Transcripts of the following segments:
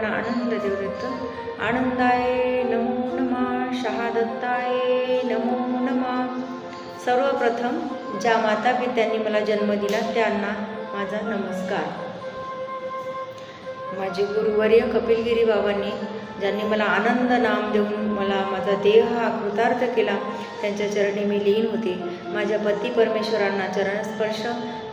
सर्वांना आनंद देऊ आनंदाय नमो नमा शहादत्ताय नमो नमा. सर्वप्रथम ज्या माता पित्यांनी मला जन्म दिला त्यांना माझा नमस्कार. माझे गुरुवर्य कपिलगिरी बाबांनी ज्यांनी मला आनंद नाम देऊन मला माझा देह हा कृतार्थ केला त्यांच्या चरणी मी लीन होते. माझ्या पती परमेश्वरांना चरणस्पर्श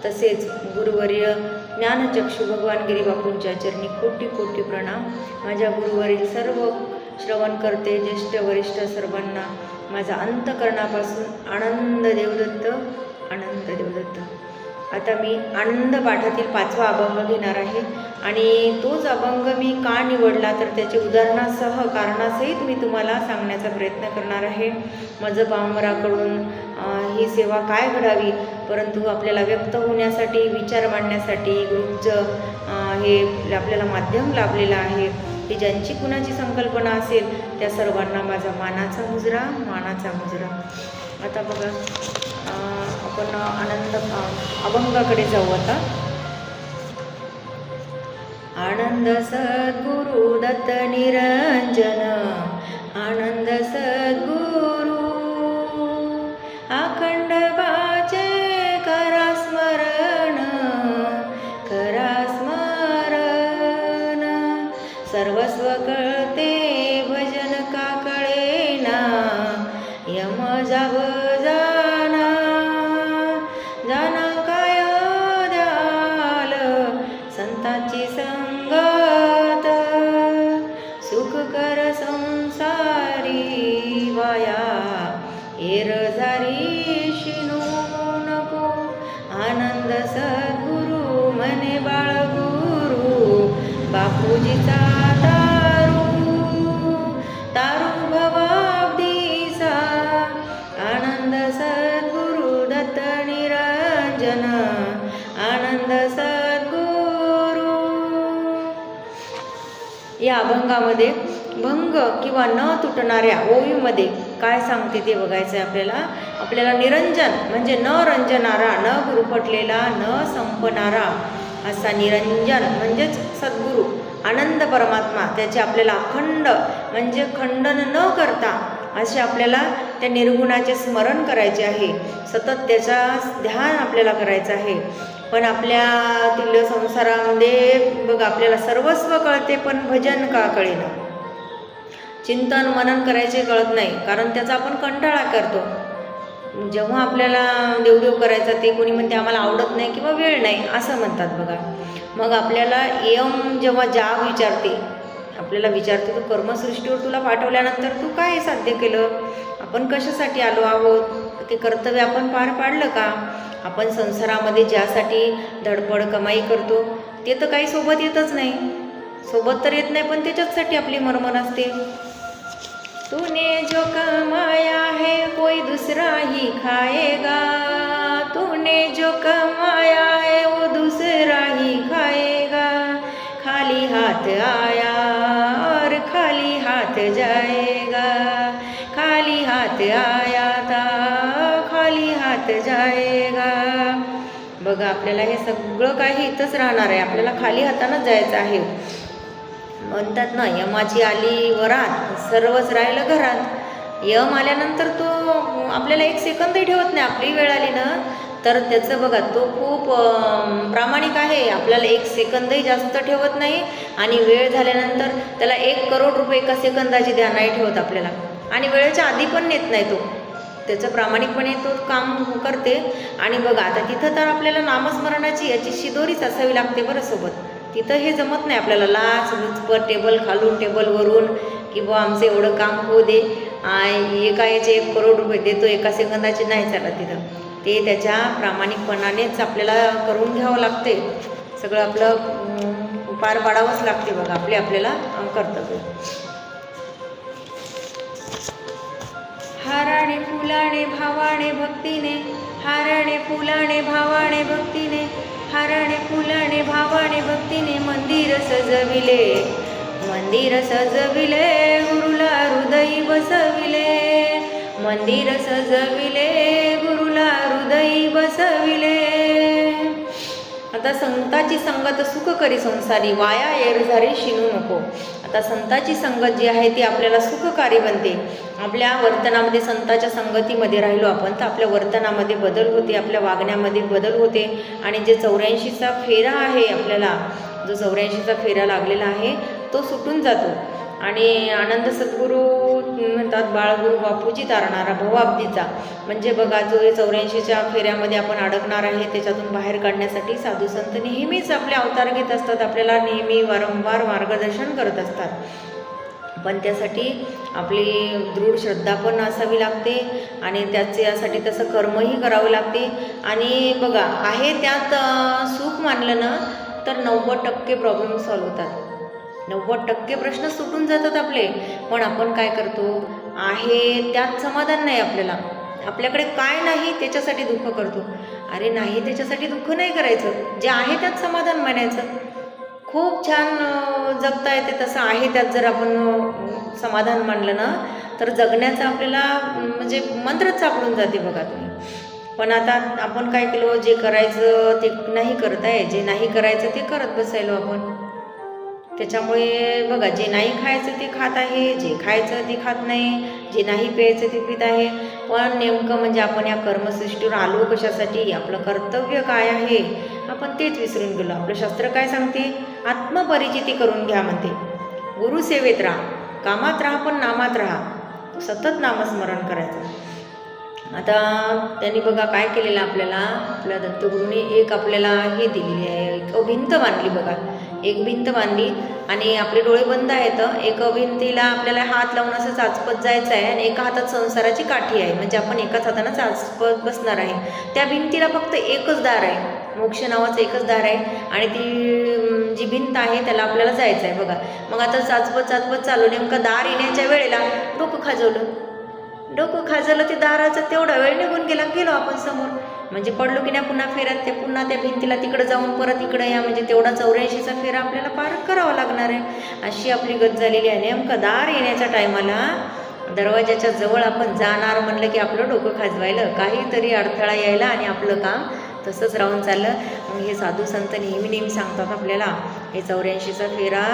तसेच गुरुवर्य ज्ञानचक्षु भगवान गिरीबापूंच्या चरणी कोटी कोटी प्रणाम. माझ्या गुरुवरील सर्व श्रवण करते ज्येष्ठ वरिष्ठ सर्वांना. माझा अंतकरणापासून आनंद देवदत्त आनंद देवदत्त. आता मी आनंद पाठातील पाचवा अभंग घेणार आहे. आणि तोच अभंग मी का निवडला तर त्याचे उदाहरणासह कारणासहित मी तुम्हाला सांगण्याचा प्रयत्न करणार आहे. माझं पामराकडून ही सेवा काय घडावी? परंतु आपल्याला व्यक्त होण्यासाठी विचार मांडण्यासाठी ग्रुपचं हे आपल्याला माध्यम लाभलेलं आहे. की ज्यांची कुणाची संकल्पना असेल त्या सर्वांना माझा मानाचा मुजरा मानाचा मुजरा. आता बघा आपण आनंद अभंगाकडे जाऊ आता. आनंद सद्गुरु दत्त निरंजन आनंद सद्गुरु अखंड वाचे करा स्मरण करा स्मरण. सर्वस्व एरझारी शिनो नको आनंद सद्गुरु मने बाळगुरु बापूजीचा तारू तारू भवाब्दीसा आनंद सद्गुरु दत्त निरंजन आनंद सद्गुरु. या अभंगामध्ये किंवा न तुटणाऱ्या ओवीमध्ये काय सांगते ते बघायचं आहे आपल्याला? आपल्याला निरंजन म्हणजे न रंजनारा न गुरुपटलेला न संपणारा असा निरंजन म्हणजेच सद्गुरू आनंद परमात्मा त्याचे आपल्याला अखंड म्हणजे खंडन न करता असे आपल्याला त्या निर्गुणाचे स्मरण करायचे आहे. सतत त्याचा ध्यान आपल्याला करायचं आहे. पण आपल्या तिल्य संसारामध्ये बघ आपल्याला सर्वस्व कळते पण भजन का कळेना? चिंतन मनन करायचे कळत नाही कारण त्याचा आपण कंटाळा करतो. जेव्हा आपल्याला देवदेव करायचा ते कोणी म्हणते आम्हाला आवडत नाही किंवा वेळ नाही असं म्हणतात बघा. मग आपल्याला यम जेव्हा जाग विचारते आपल्याला विचारते तू कर्मसृष्टीवर तुला पाठवल्यानंतर तू काय साध्य केलं? आपण कशासाठी आलो आहोत? ते कर्तव्य आपण पार पाडलं का? आपण संसारामध्ये ज्यासाठी धडपड कमाई करतो ते तर काही सोबत येतच नाही. सोबत तर येत नाही पण त्याच्याचसाठी आपली मरमर असते. तूने जो कमाया है कोई दूसरा ही खाएगा। तूने जो कमाया है वो दूसरा ही खाएगा। खाली हाथ आया और खाली हाथ जाएगा। खाली हाथ आया था खाली हात जाएगा। बघा आपल्याला हे सगळं काही इथंच राहणार आहे. आपल्याला खाली हातानंच जायचं आहे. म्हणतात ना यमाची आली वरात सर्वच राहिलं घरात. यम आल्यानंतर तो आपल्याला एक सेकंदही ठेवत नाही आपली वेळ आली ना. तर त्याचं बघा तो खूप प्रामाणिक आहे. आपल्याला एक सेकंदही जास्त ठेवत नाही आणि वेळ झाल्यानंतर त्याला एक करोड रुपये एका सेकंदाची द्या नाही ठेवत आपल्याला. आणि वेळेच्या आधी पण नेत नाही तो. त्याचं प्रामाणिकपणे तो काम करते. आणि बघा आता तिथं तर आपल्याला नामस्मरणाची याची शिदोरीच असावी लागते बरं सोबत. तिथं हे जमत नाही आपल्याला. लाच लुचपत टेबल खालून टेबलवरून की बुवा आमचं एवढं काम होऊ दे. आणि एका याचे एक करोड रुपये देतो एका सेकंदाचे नाही चालत तिथं. ते त्याच्या प्रामाणिकपणानेच आपल्याला करून घ्यावं लागते सगळं आपलं पार पाडावंच लागते बघा. आपले आपल्याला कर्तव्य. हाराणे फुलाणे भावाणे भक्तीने. हाराणे फुलाणे भावाणे भक्तीने. हाराने फुलाने भावाने भक्तीने मंदिर सजविले. मंदिर सजविले गुरुला हृदयी बसविले. मंदिर सजविले गुरुला हृदयी बसविले. आता संताची संगत सुख करी संसारी वाया एरझारी शिनू नको. आता संताची संगत जी आहे ती आपल्याला सुखकारी बनते. आपल्या वर्तनामध्ये संताच्या संगतीमध्ये राहिलो आपण तर आपल्या वर्तनामध्ये बदल होते आपल्या वागण्यामध्ये बदल होते. आणि जे चौऱ्याऐंशीचा फेरा आहे आपल्याला जो चौऱ्याऐंशीचा फेरा लागलेला आहे तो सुटून जातो. आणि आनंद सद्गुरू म्हणतात बाळगुरू बापूजी तारणारा भवाब्दीचा. म्हणजे बघा जो हे चौऱ्याऐंशीच्या फेऱ्यामध्ये आपण अडकणार आहे त्याच्यातून बाहेर काढण्यासाठी साधू संत नेहमीच आपले अवतार घेत असतात आपल्याला नेहमी वारंवार मार्गदर्शन करत असतात. पण त्यासाठी आपली दृढ श्रद्धा पण असावी लागते आणि त्याच्यासाठी तसं कर्मही करावं लागते. आणि बघा आहे त्यात सुख मानलं ना तर नव्वद टक्के प्रॉब्लेम सॉल्व्ह होतात. नव्वद टक्के प्रश्न सुटून जातात आपले. पण आपण काय करतो? आहे त्यात समाधान नाही आपल्याला. आपल्याकडे काय नाही त्याच्यासाठी दुःख करतो. अरे नाही त्याच्यासाठी दुःख नाही करायचं. जे आहे त्यात समाधान मानायचं. खूप छान जगता येते तसं आहे त्यात जर आपण समाधान मानलं ना तर जगण्याचं आपल्याला म्हणजे मंत्रच सापडून जाते बघा तुम्ही. पण आता आपण काय केलो? जे करायचं ते नाही करत आहे जे नाही करायचं ते करत बसायलो आपण. त्याच्यामुळे बघा जे नाही खायचं ते खात आहे जे खायचं ते खात नाही जे नाही प्यायचं ते पित आहे. पण नेमकं म्हणजे आपण या कर्मसृष्टीवर आलो कशासाठी? आपलं कर्तव्य काय आहे? आपण तेच विसरून गेलो. आपलं शास्त्र काय सांगते? आत्मपरिचिती करून घ्या म्हणते. गुरुसेवेत राहा. कामात राहा पण नामात राहा. सतत नामस्मरण करायचं. आता त्यांनी बघा काय केलेलं आपल्याला? आपल्या दत्तगुरूंनी एक आपल्याला हे दिलेली आहे एक भिंत बांधली बघा. एक भिंत बांधली आणि आपले डोळे बंद आहेत. एक भिंतीला आपल्याला हात लावून असं चाचपत जायचं आहे आणि एका हातात संसाराची काठी आहे. म्हणजे आपण एकाच हातानं चाचपत बसणार आहे. त्या भिंतीला फक्त एकच दार आहे. मोक्ष नावाचं एकच दार आहे. आणि ती जी भिंत आहे त्याला आपल्याला जायचं आहे बघा. मग आता चाचपत चाचपत चालू. नेमकं दार येण्याच्या वेळेला डोकं खाजवलं. डोकं खाजवलं ते दाराचं तेवढा वेळ निघून गेला. गेलो आपण समोर. म्हणजे पडलो की नाही पुन्हा फेऱ्यात ते पुन्हा त्या भिंतीला तिकडं जाऊन परत इकडं या म्हणजे तेवढा चौऱ्याऐंशीचा फेरा आपल्याला पार करावा लागणार आहे. अशी आपली गत झालेली आहे. नेमकं दार येण्याच्या टायमाला दरवाजाच्या जवळ आपण जाणार म्हणलं की आपलं डोकं खाजवायलं काहीतरी अडथळा यायला आणि आपलं काम तसंच राहून चाललं. मग हे साधू संत नेहमी नेहमी सांगतात आपल्याला हे चौऱ्याऐंशीचा फेरा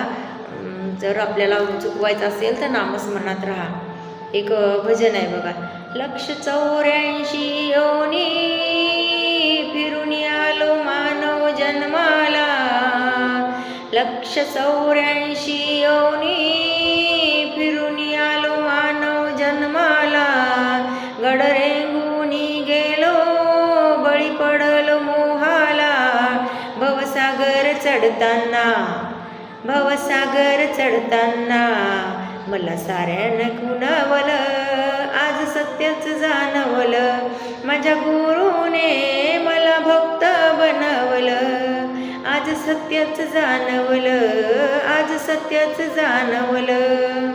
जर आपल्याला चुकवायचा असेल तर नामस्मरणात राहा. एक भजन आहे बघा. लक्ष चौऱ्याऐंशी योनी फिरून आलो मानव जन्माला. लक्ष चौऱ्याऐंशी योनी फिरून आलो मानव जन्माला. गडरेंगुनी गेलो बळी पडलो मोहाला. भवसागर चढताना भवसागर चढताना मला साऱ्यानं खुणावलं आज सत्यच जाणवलं. माझ्या गुरुने मला भक्त बनवलं. आज सत्यच जाणवलं. आज सत्यच जाणवलं.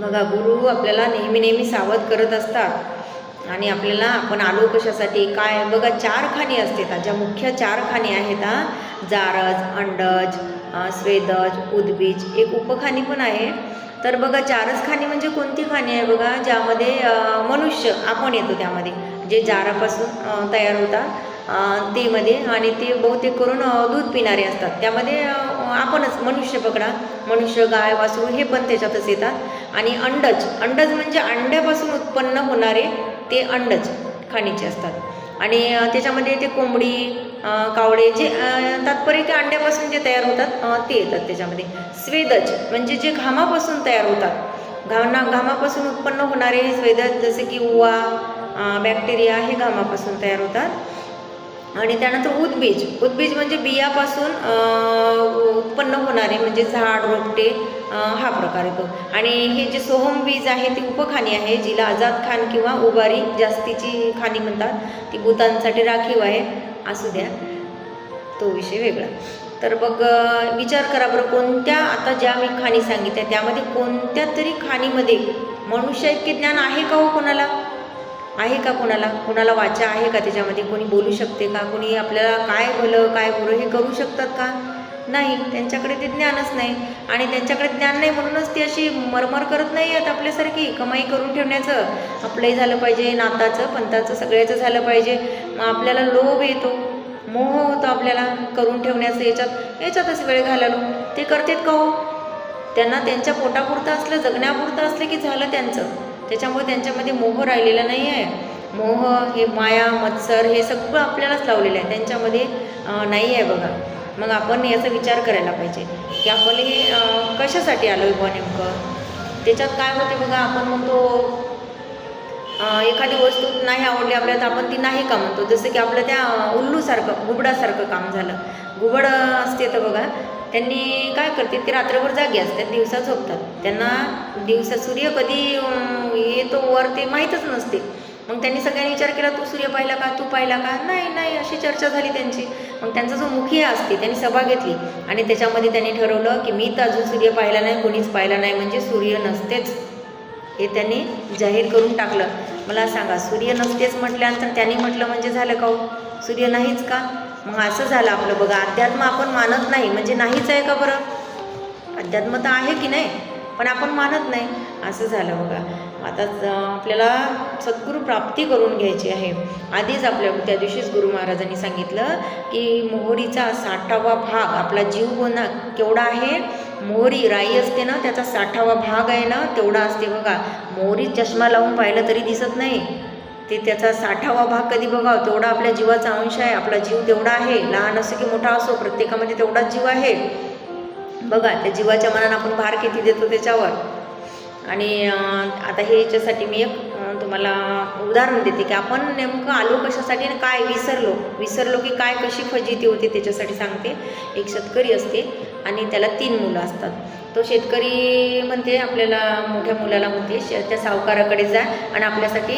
बघा गुरु आपल्याला नेहमी नेहमी सावध करत असतात. आणि आपल्याला आपण आलो कशासाठी? काय? बघा चार खाणी असतात. ज्या मुख्य चार खाणी आहेत हा जारज अंडज स्वेदज उद्बीज एक उपखाणी पण आहे. तर बघा चारच खाणी म्हणजे कोणती खाणी आहे बघा ज्यामध्ये मनुष्य आपण येतो त्यामध्ये. जे जारापासून तयार होतात ते मध्ये आणि ते बहुतेक करून दूध पिणारे असतात. त्यामध्ये आपणच मनुष्य पकडा मनुष्य गाय वासरू हे पण त्याच्यातच येतात. आणि अंडज अंडज म्हणजे अंड्यापासून उत्पन्न होणारे ते अंडज खाणीचे असतात. आणि त्याच्यामध्ये ते कोंबडी कावळे जे तात्पर्य ते अंड्यापासून जे तयार होतात ते येतात त्याच्यामध्ये. स्वेदज म्हणजे जे घामापासून तयार होतात. घाना घामापासून उत्पन्न होणारे हे स्वेदज जसे की उवा बॅक्टेरिया हे घामापासून तयार होतात. आणि त्यानंतर उद्बीज. उद्बीज म्हणजे बियापासून उत्पन्न होणारे म्हणजे झाड रोपटे हा प्रकार येतो. आणि हे जे सोहम बीज आहे ती उपखानी आहे जिला आझाद खान किंवा उबारी जास्तीची खाणी म्हणतात. ती भूतांसाठी राखीव आहे. असू द्या. तो विषय वेगळा. तर बघ विचार करा बरं कोणत्या आता ज्या मी खाणी सांगितल्या त्यामध्ये कोणत्या तरी खाणीमध्ये मनुष्य इतके ज्ञान आहे का हो कोणाला? आहे का कोणाला? कोणाला वाचा आहे का त्याच्यामध्ये? कोणी बोलू शकते का? कोणी आपल्याला काय भलं काय बुरं हे करू शकतात का? नाही त्यांच्याकडे ते ज्ञानच नाही. आणि त्यांच्याकडे ज्ञान नाही म्हणूनच ती अशी मरमर करत नाही आहेत आपल्यासारखी. कमाई करून ठेवण्याचं आपलंही झालं पाहिजे नाताचं पंताचं सगळ्याचं झालं पाहिजे. मग आपल्याला लोभ येतो मोह होतो आपल्याला करून ठेवण्याचं याच्यात. याच्यातच वेळ घालालो ते करतात का हो? त्यांना त्यांच्या पोटापुरतं असलं जगण्यापुरतं असलं की झालं त्यांचं. त्याच्यामुळे त्यांच्यामध्ये मोह राहिलेला नाही आहे. मोह हे माया मत्सर हे सगळं आपल्यालाच लावलेलं आहे. त्यांच्यामध्ये नाही आहे बघा. मग आपण याचा विचार करायला पाहिजे की आपण हे कशासाठी आलो आहे बा नेमकं? त्याच्यात काय होते बघा आपण म्हणतो एखादी वस्तू नाही आवडली आपल्याला तर आपण ती नाही का म्हणतो? जसं की आपलं त्या उल्लूसारखं घुबडासारखं काम झालं. घुबड असते तर बघा त्यांनी काय करते ते रात्रभर जागे असतात दिवसा झोपतात. त्यांना दिवसा सूर्य कधी हे येतो वर ते माहीतच नसते. मग त्यांनी सगळ्यांनी विचार केला तू सूर्य पाहिला का तू पाहिला का? नाही नाही अशी चर्चा झाली त्यांची. मग त्यांचा जो मुखिया असते त्यांनी सभा घेतली. आणि त्याच्यामध्ये त्यांनी ठरवलं की मी तर अजून सूर्य पाहिला नाही कोणीच पाहिला नाही म्हणजे सूर्य नसतेच. हे त्यांनी जाहीर करून टाकलं. मला सांगा सूर्य नसतेच म्हटल्यानंतर त्यांनी म्हटलं म्हणजे झालं का हो? सूर्य नाहीच का? मग असं झालं आपलं. बघा अध्यात्म आपण मानत नाही म्हणजे नाहीच आहे का बरं? अध्यात्म तर आहे की नाही? पण आपण मानत नाही. असं झालं बघा. आता आपल्याला सद्गुरू प्राप्ती करून घ्यायची आहे. आधीच आपल्या त्या दिवशीच गुरु महाराजांनी सांगितलं की मोहरीचा साठावा भाग आपला जीव होणं केवढा आहे? मोहरी राई असते ना त्याचा साठावा भाग आहे ना तेवढा असते बघा. मोहरी चष्मा लावून पाहिलं तरी दिसत नाही. ते त्याचा साठावा भाग कधी बघावं? तेवढा आपल्या जीवाचा अंश आहे आपला जीव तेवढा आहे. लहान असो की मोठा असो प्रत्येकामध्ये तेवढाच जीव आहे. बघा त्या जीवाच्या मनानं आपण भार किती देतो त्याच्यावर? आणि आता हे याच्यासाठी मी एक तुम्हाला उदाहरण देते की आपण नेमकं आलो कशासाठी आणि काय विसरलो. विसरलो की काय कशी फजिती होते त्याच्यासाठी सांगते. एक शेतकरी असते आणि त्याला तीन मुलं असतात. तो शेतकरी म्हणते आपल्याला मोठ्या मुलाला म्हणते श त्या सावकाराकडे जा आणि आपल्यासाठी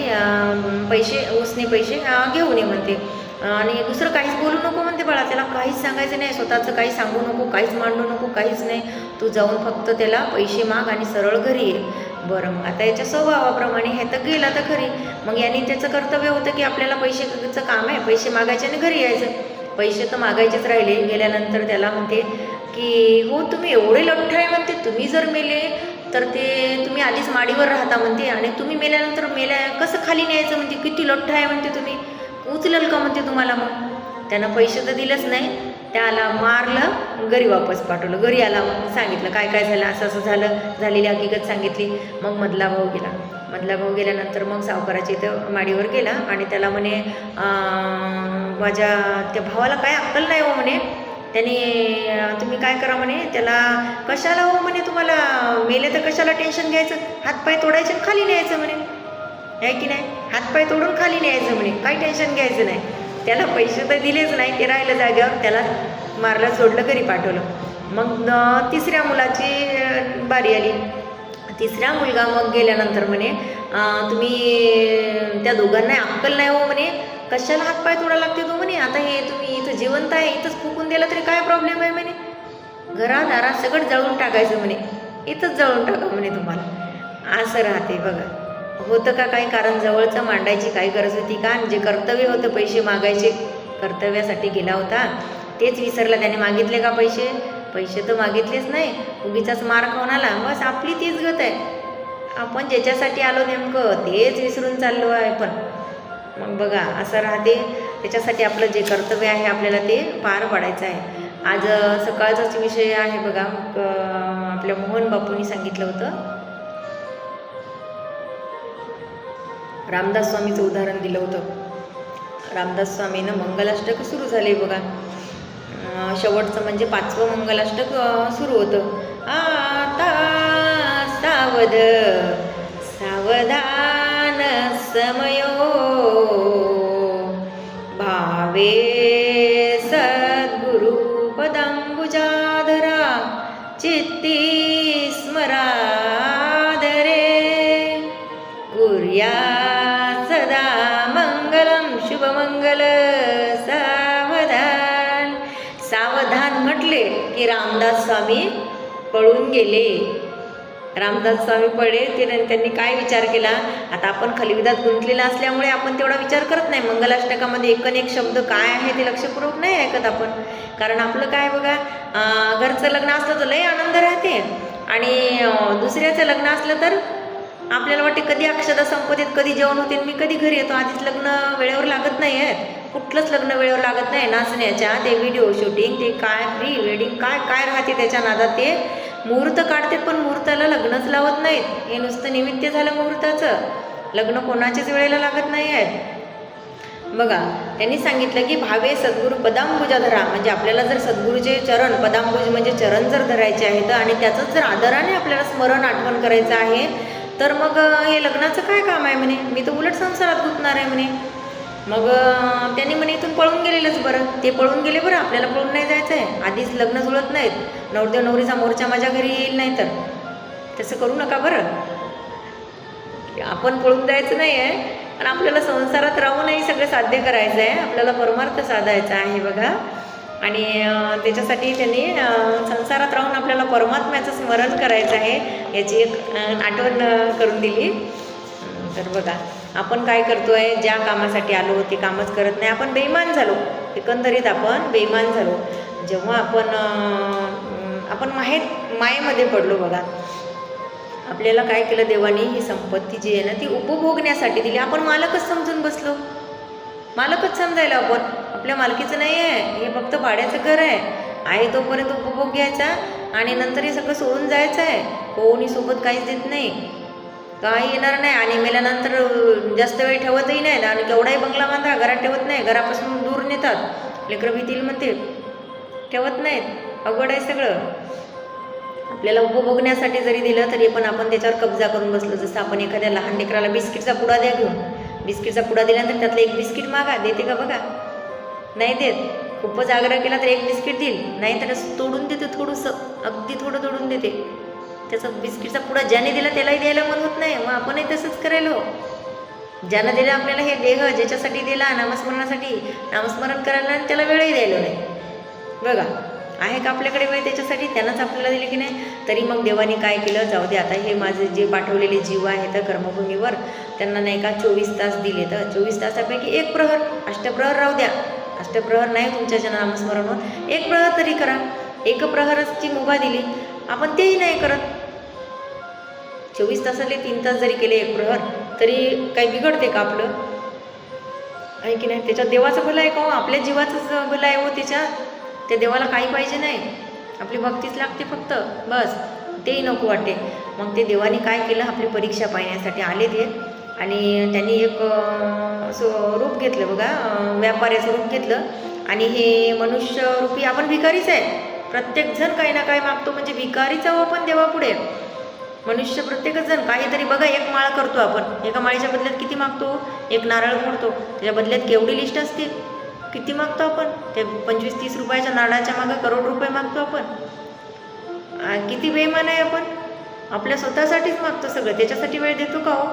पैसे उसने पैसे घेऊन ये म्हणते. आणि दुसरं काहीच बोलू नको म्हणते बाळा. त्याला काहीच सांगायचं नाही. स्वतःचं काही सांगू नको काहीच मांडू नको काहीच नाही. तू जाऊन फक्त त्याला पैसे माग आणि सरळ घरी ये. बरं मग. आता याच्या स्वभावाप्रमाणे हे तर गेला तर खरी मग याने त्याचं कर्तव्य होतं की आपल्याला पैसेचं काम आहे. पैसे मागायचे आणि घरी यायचं. पैसे तर मागायचेच राहिले. गेल्यानंतर त्याला म्हणते की हो तुम्ही एवढे लठ्ठ आहे म्हणते. तुम्ही जर मेले तर ते तुम्ही आधीच माडीवर राहता म्हणते. आणि तुम्ही मेल्यानंतर मेल्या कसं खाली न्यायचं? म्हणते. किती लठ्ठ आहे म्हणते तुम्ही. उचलल का म्हणते तुम्हाला मग? त्यानं पैसे तर दिलंच नाही. त्याला मारलं घरी वापस पाठवलं. घरी आला मग सांगितलं काय काय झालं? असं असं झालं. झालेली हकीकत सांगितली. मग मधला भाऊ गेला. मधला भाऊ गेल्यानंतर मग सावकाराच्या इथं माडीवर गेला आणि त्याला म्हणे माझ्या त्या भावाला काय अक्कल नाही हो म्हणे. त्याने तुम्ही काय करा म्हणे त्याला कशाला हो म्हणे तुम्हाला? मेले तर कशाला टेन्शन घ्यायचं? हातपाय तोडायचे खाली न्यायचं म्हणे. आहे की नाही? हातपाय तोडून खाली न्यायचं म्हणे. काही टेन्शन घ्यायचं नाही. त्याला पैसे तर दिलेच नाही ते राहिलं जाग्यावर त्याला मारलं सोडलं घरी पाठवलं. मग तिसऱ्या मुलाची बारी आली. तिसरा मुलगा मग गेल्यानंतर म्हणे तुम्ही त्या दोघांना अक्कल नाही हो म्हणे. कशाला हातपाय तोडायला लागते तो म्हणे? आता हे तुम्ही इथं जिवंत आहे इथंच फुकून दिलं तरी काय प्रॉब्लेम आहे म्हणे? घरात दारात सगळं जळून टाकायचं म्हणे. इथंच जळून टाका म्हणे तुम्हाला. असं राहते बघा. होतं का काही कारण जवळचं मांडायची काही गरज होती का? आणि जे कर्तव्य होतं पैसे मागायचे कर्तव्यासाठी गेला होता तेच विसरला. त्याने मागितले का पैसे? पैसे तर मागितलेच नाही. उगीचाच मार खाऊन आला बस आपली तीच गत आहे. आपण ज्याच्यासाठी आलो नेमकं तेच विसरून चाललो आहे पण मग बघा असं राहते. त्याच्यासाठी आपलं जे कर्तव्य आहे आपल्याला ते पार पाडायचं आहे. आज सकाळचाच विषय आहे बघा. आपल्या मोहन बापूंनी सांगितलं होतं. रामदास स्वामीचं उदाहरण दिलं होतं. रामदास स्वामीनं मंगलाष्टक सुरू झाले बघा. शेवटचं म्हणजे पाचवं मंगलाष्टक सुरू होतं. आता सावध सावधान समयो. भावे सद्गुरु पदांबुजाधरा चित्ती म्हटले की रामदास स्वामी पळून गेले. रामदास स्वामी पळे ते त्यांनी काय विचार केला? आता आपण खलिविदात गुंतलेला असल्यामुळे आपण तेवढा विचार करत नाही. मंगलाष्टकामध्ये एकन एक शब्द काय आहे ते लक्षपूर्वक नाही ऐकत आपण. कारण आपलं काय बघा घरचं लग्न असलं तर लय आनंद राहते. आणि दुसऱ्याचं लग्न असलं तर आपल्याला वाटते कधी अक्षता संपत्तीत कधी जेवण होते मी कधी घरी येतो. आधीच लग्न वेळेवर लागत नाही आहेत. कुठलंच लग्न वेळेवर लागत नाही नाचण्याच्या ते व्हिडिओ शूटिंग ते काय प्री वेडिंग काय काय राहते त्याच्या नादात ते? मुहूर्त काढतात पण मुहूर्ताला लग्नच लावत नाहीत. हे नुसतं निमित्त झालं मुहूर्ताचं. लग्न कोणाच्याच वेळेला लागत नाही आहेत. बघा त्यांनी सांगितलं की भावे सद्गुरू पदांबुजा धरा. म्हणजे आपल्याला जर सद्गुरूचे चरण पदांबुज म्हणजे चरण जर धरायचे आहेत आणि त्याचंच जर आदराने आपल्याला स्मरण आठवण करायचं आहे तर मग हे लग्नाचं काय काम आहे म्हणे? मी तर उलट संसारात गुंतणार आहे म्हणे. मग त्यांनी म्हणे इथून पळून गेलेलंच बरं. ते पळून गेले बरं. आपल्याला पळून नाही जायचं आहे आधीच लग्न जुळत नाहीत. नवरदेव नवरीचा मोर्चा माझ्या घरी येईल नाही तर. तसं करू नका बरं. आपण पळून जायचं नाही आहे. आणि आपल्याला संसारात राहूनही सगळं साध्य करायचं आहे. आपल्याला परमार्थ साधायचा आहे बघा. आणि त्याच्यासाठी त्यांनी संसारात राहून आपल्याला परमात्म्याचं स्मरण करायचं आहे याची एक आठवण करून दिली. तर बघा. आपण काय करतोय ज्या कामासाठी आलो ते कामच करत नाही. आपण बेईमान झालो. एकंदरीत आपण बेईमान झालो. जेव्हा आपण आपण माहेर मायेमध्ये पडलो बघा. आपल्याला काय केलं देवानी? ही संपत्ती जी आहे ना ती उपभोगण्यासाठी दिली. आपण मालकच समजून बसलो. मालकच समजायला आपण. आपल्या मालकीचं नाही आहे. हे फक्त भाड्याचं घर आहे. आहे तोपर्यंत उपभोग घ्यायचा आणि नंतर हे सगळं सोडून जायचं आहे. कोणी सोबत काहीच देत नाही. काही येणार नाही. आणि मेल्यानंतर जास्त वेळ ठेवतही नाही. आणि केवढाही बंगला बांधा घरात ठेवत नाही. घरापासून दूर नेतात. लेकरं भीतील म्हणते. ठेवत नाहीत. अवघड आहे सगळं. आपल्याला उपभोगण्यासाठी जरी दिलं तरी पण आपण त्याच्यावर कब्जा करून बसलो. जसं आपण एखाद्या लहान लेकराला बिस्किटचा पुडा द्या घेऊन. बिस्किटचा पुडा दिल्यानंतर त्यातलं एक बिस्किट मागा. देते का बघा? नाही देत. खूपच आग्रह केला तर एक बिस्किट देईल. नाही तर तोडून देते थोडंसं. अगदी थोडं तोडून देते. त्याचा बिस्किटचा पुडा ज्याने दिला त्यालाही द्यायला मन होत नाही. मग आपणही तसंच करायलो ज्यानं दिलं आपल्याला हे देह ज्याच्यासाठी दिला नामस्मरणासाठी नामस्मरण करायला आणि त्याला वेळही द्यायला नाही. बघा आहे का आपल्याकडे वेळ त्याच्यासाठी? त्यांनाच आपल्याला दिले की नाही? तरी मग देवाने काय केलं? जाऊ दे आता हे माझे जे पाठवलेले जीव आहेत कर्मभूमीवर त्यांना नाही का चोवीस तास दिले तर? चोवीस तासापैकी एक प्रहर अष्टप्रहर राहू द्या. अष्टप्रहर नाही तुमच्या नामस्मरण होत एक प्रहर तरी करा. एक प्रहरची मुभा दिली. आपण तेही नाही करत. चोवीस तासाले तीन तास जरी केले एक प्रहर तरी काही बिघडते का आपलं? आहे की नाही? त्याच्यात देवाचं भलं आहे का हो? आपल्या जीवाचंच भलं आहे हो त्याच्यात त्या देवाला काही पाहिजे नाही. आपली भक्तीच लागते फक्त. बस. तेही नको वाटते. मग ते देवाने काय केलं? आपली परीक्षा पाहण्यासाठी आले ते आणि त्यांनी एक असं रूप घेतलं बघा. व्यापाऱ्याचं रूप घेतलं. आणि हे मनुष्यरूपी आपण भिकारीच आहे. प्रत्येकजण काही ना काही मागतो म्हणजे भिकारीच आहो आपण देवापुढे मनुष्य प्रत्येकच जण काहीतरी बघा एक माळ करतो आपण. एका माळीच्या बदल्यात किती मागतो? एक नारळ फोडतो त्याच्या बदल्यात केवढी लिस्ट असते किती मागतो आपण? ते पंचवीस तीस रुपयाच्या नारळाच्या मागं करोड रुपये मागतो आपण. किती बेमान आहे आपण? आपल्या स्वतःसाठीच मागतो सगळं. त्याच्यासाठी वेळ देतो का हो?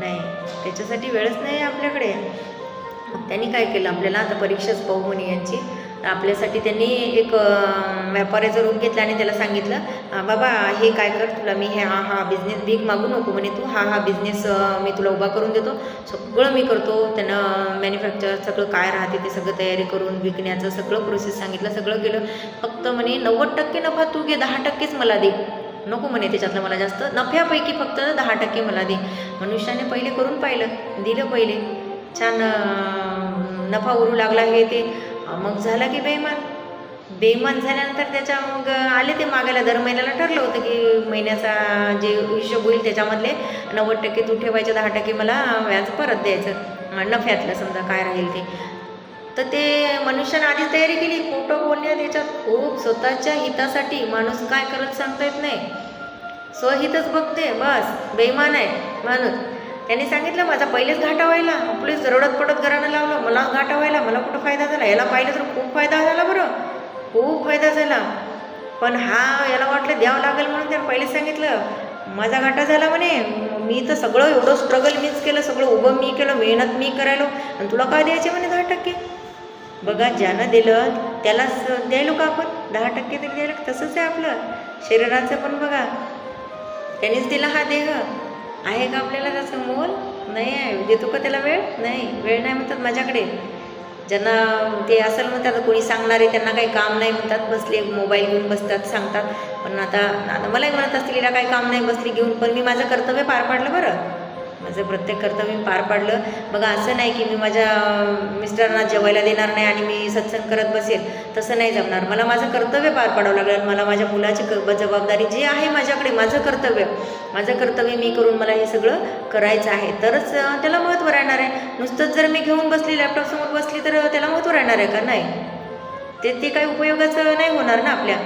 नाही. त्याच्यासाठी वेळच नाही आहे आपल्याकडे त्यांनी काय केलं? आपल्याला आता परीक्षाच पाहू म्हणे यांची. आपल्यासाठी त्यांनी एक व्यापाऱ्याचं रूप घेतलं आणि त्याला सांगितलं बाबा हे काय कर तुला मी हे हा हा बिझनेस भीक मागू नको म्हणे तू हा हा बिझनेस मी तुला उभा करून देतो सगळं मी करतो त्यानं मॅन्युफॅक्चर सगळं काय राहते ते सगळं तयारी करून विकण्याचं सगळं प्रोसेस सांगितलं सगळं केलं फक्त म्हणे नव्वद टक्के नफा तू घे दहा टक्केच मला दे. नको म्हणे त्याच्यातलं मला जास्त नफ्यापैकी फक्त दहा टक्के मला दे. मनुष्याने पहिले करून पाहिलं दिलं पहिले. छान नफा उरू लागला हे ते. मग झालं की बेईमान बेमान झाल्यानंतर त्याच्या मग आले ते मागायला. दर महिन्याला ठरलं होतं की महिन्याचा जे हिशोब होईल त्याच्यामधले नव्वद टक्के तू ठेवायचे दहा टक्के मला व्याज परत द्यायचं. नफ्यातलं समजा काय राहील ते. तर ते मनुष्यानं आधीच तयारी केली. खोटं बोलण्यात त्याच्यात खूप स्वतःच्या हितासाठी माणूस काय करत सांगता येत नाही. स्वहितच बघते बस. बेईमान आहे. माणूस. त्यांनी सांगितलं माझा पहिलेच घाटा व्हायला आपलेच रडत पडत घरानं लावलं मला घाटा व्हायला मला कुठं फायदा झाला? याला पाहिलं तर खूप फायदा झाला बरं खूप फायदा झाला. पण हा याला वाटलं द्यावं लागेल म्हणून त्याने पहिलेच सांगितलं माझा घाटा झाला म्हणे मी तर सगळं एवढं स्ट्रगल मीच केलं सगळं उभं मी केलं मेहनत मी करायलो आणि तुला काय द्यायचे म्हणे दहा टक्के? बघा ज्यानं दिलं त्यालाच द्यायलो का आपण? दहा टक्के तरी द्यायला तसंच आहे आपलं शरीराचं पण बघा. त्यानेच दिला हा देह. आहे का आपल्याला त्याचं मोल? नाही आहे. म्हणजे देतो का त्याला वेळ? नाही. वेळ नाही म्हणतात माझ्याकडे. ज्यांना ते असेल म्हणतात कोणी सांगणारे त्यांना काही काम नाही म्हणतात. बसले मोबाईल घेऊन बसतात सांगतात. पण आता आता मलाही म्हणत असतील काही काम नाही बसली घेऊन. पण मी माझं कर्तव्य पार पाडलं बरं. माझं प्रत्येक कर्तव्य मी पार पाडलं. बघा असं नाही की मी माझ्या मिस्टरांना जेवायला देणार नाही आणि मी सत्संग करत बसेल. तसं नाही जमणार. मला माझं कर्तव्य पार पाडावं लागलं मला माझ्या मुलाची क जबाबदारी जे आहे माझ्याकडे माझं कर्तव्य माझं कर्तव्य मी करून मला हे सगळं करायचं आहे. तरच त्याला महत्त्व राहणार आहे. नुसतंच जर मी घेऊन बसली लॅपटॉपसमोर बसली तर त्याला महत्त्व राहणार आहे का? नाही. ते ते काही उपयोगाचं नाही होणार ना आपल्या.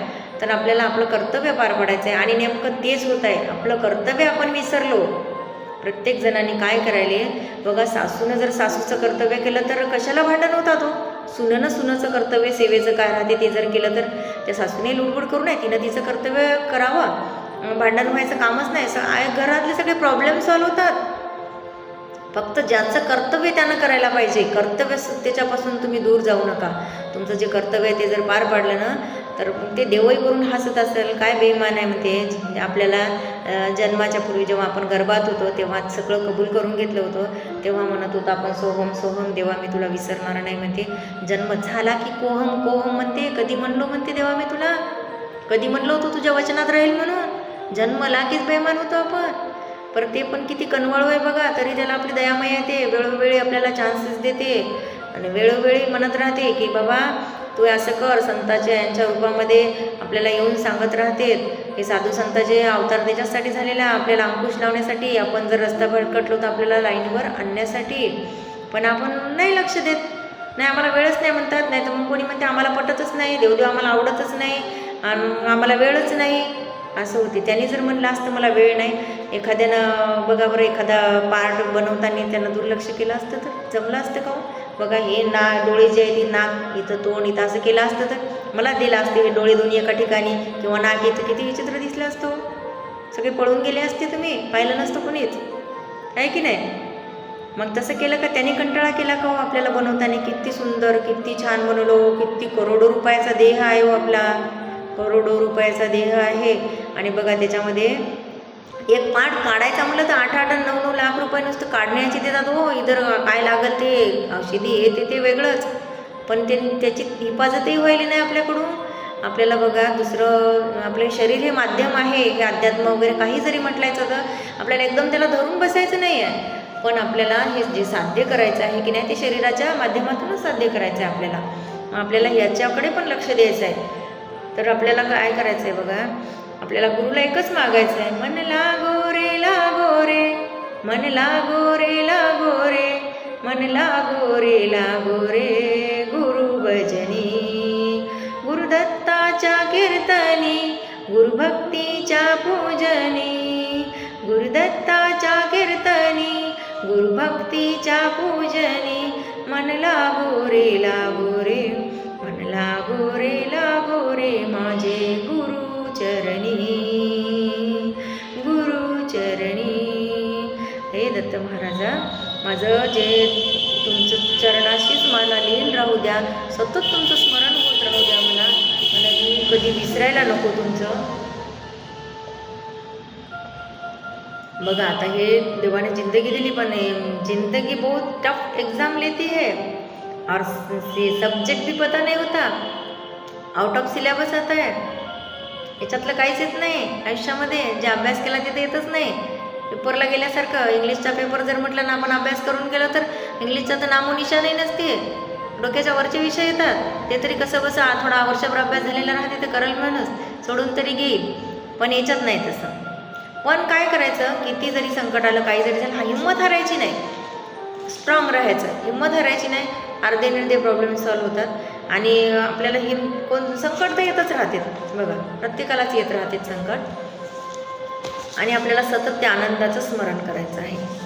तर आपल्याला आपलं कर्तव्य पार पाडायचं आहे आणि नेमकं तेच होत आहे आपलं कर्तव्य आपण विसरलो. प्रत्येक जणांनी काय करायले? बघा सासूनं जर सासूचं कर्तव्य केलं तर कशाला भांडण होता तो? सुननं सुनाचं कर्तव्य सेवेचं काय राहते ते जर केलं तर? त्या सासूने लुडबुड करू नये तिनं तिचं कर्तव्य करावं. भांडण व्हायचं कामच नाही स घरातले सगळे प्रॉब्लेम सॉल्व्ह होतात. फक्त ज्याचं कर्तव्य त्यानं करायला पाहिजे. कर्तव्य त्याच्यापासून तुम्ही दूर जाऊ नका. तुमचं जे कर्तव्य आहे ते जर पार पाडलं ना तर ते देवही करून हसत असेल काय बेमान आहे म्हणते. आपल्याला जन्माच्या पूर्वी जेव्हा आपण गर्भात होतो तेव्हा सगळं कबूल करून घेतलं होतं. तेव्हा म्हणत होतं आपण सोहम सोहम देवा मी तुला विसरणार नाही म्हणते. जन्म झाला की कोहम कोहम म्हणते. कधी म्हणलो म्हणते देवा मी तुला? कधी म्हणलो होतो तुझ्या वचनात राहील म्हणून. जन्मला कीच बेमान होतो आपण. पर ते पण किती कनवळू आहे बघा तरी त्याला आपली दयामय येते. वेळोवेळी आपल्याला चान्सेस देते. आणि वेळोवेळी म्हणत राहते की बाबा तू असं कर संताच्या यांच्या रूपामध्ये आपल्याला येऊन सांगत राहते हे साधू संताचे अवतार त्याच्यासाठी झालेला आहे, आपल्याला अंकुश लावण्यासाठी आपण जर रस्ता भरकटलो तर आपल्याला लाईनवर आणण्यासाठी. पण आपण नाही लक्ष देत. नाही आम्हाला वेळच नाही म्हणतात. नाही तर मग कोणी म्हणते आम्हाला पटतच नाही. देवदेव आम्हाला आवडतच नाही. आणि आम्हाला वेळच नाही. असं होते. त्यांनी जर म्हणलं असतं मला वेळ नाही. एखाद्यानं बघा बरं एखादा पार्ट बनवताना त्यानं दुर्लक्ष केलं असतं तर जमलं असतं का हो? बघा हे ना डोळे जे आहे ती नाक इथं तोंड इथं असं केलं असतं तर मला दिलं असते हे डोळे दोन्ही एका ठिकाणी. किंवा नाक इथं किती विचित्र दिसलं असतं. सगळे पळून गेले असते तुम्ही. पाहिलं नसतं कोणीच. आहे की नाही? मग तसं केलं का? त्याने कंटाळा केला का हो आपल्याला बनवताना? किती सुंदर किती छान बनवलो हो. किती करोडो रुपयाचा देह आहे हो आपला. करोडो रुपयाचा देह आहे. आणि बघा त्याच्यामध्ये एक पाठ काढायचा म्हटलं तर आठ आठ नऊ नऊ लाख रुपये नुसतं काढण्याची देतात. हो इतर काय लागल ते? औषधी हे ते ते वेगळंच. पण ते त्याची हिफाजतही व्हायली नाही आपल्याकडून. आपल्याला बघा दुसरं आपले शरीर हे माध्यम आहे. हे अध्यात्म वगैरे काही जरी म्हटलायचं तर आपल्याला एकदम त्याला धरून बसायचं नाही आहे. पण आपल्याला हे जे साध्य करायचं आहे की नाही ते शरीराच्या माध्यमातूनच साध्य करायचं आहे आपल्याला. आपल्याला ह्याच्याकडे पण लक्ष द्यायचं आहे. तर आपल्याला काय करायचं आहे बघा? आपल्याला गुरुला एकच मागायचं आहे. मन लागो रे लागो रे. मन लागो रे लागो रे. मन लागो रे लागो रे. गुरु भजनी. गुरुदत्ताच्या कीर्तनी. गुरुभक्तीच्या पूजनी. गुरुदत्ताच्या कीर्तनी. गुरुभक्तीच्या पूजनी. मन लागो रे लागो रे. मन लागो रे लागो रे. माझे चरणी गुरुचरणी. हे दत्त महाराजा माझं जे तुमचं चरणाशीच मला लीन राहू द्या. सतत तुमचं स्मरण होत राहू द्या मला. मला मी कधी विसरायला नको तुमचं. बघा आता हे देवाने जिंदगी दिली पण जिंदगी बहुत टफ एग्जाम लेती है. और सब्जेक्ट भी पता नहीं होता. आउट ऑफ सिलेबस आता है. याच्यातलं काहीच येत नाही. आयुष्यामध्ये जे अभ्यास केला तिथे येतच नाही. पेपरला गेल्यासारखं इंग्लिशचा पेपर जर म्हटलं ना आपण अभ्यास करून गेलो तर इंग्लिशचा तर नामोनिशाणही नसते. डोक्याच्या वरचे विषय येतात. ते तरी कसं कसं थोडा वर्षभर अभ्यास झालेला राहते तर करल म्हणूनच. सोडून तरी घेईल. पण याच्यात नाही तसं. पण काय करायचं? किती जरी संकट आलं काही जरी झालं हा हिंमत हरायची नाही. स्ट्रॉंग राहायचं. हिंमत हरायची नाही. अर्धे निर्धे प्रॉब्लेम सॉल्व्ह होतात. आणि आपल्याला हे कोण संकट तर येतच राहते. बघा प्रत्येकालाच येत राहते संकट. आणि आपल्याला सतत त्या आनंदाचं स्मरण करायचं आहे.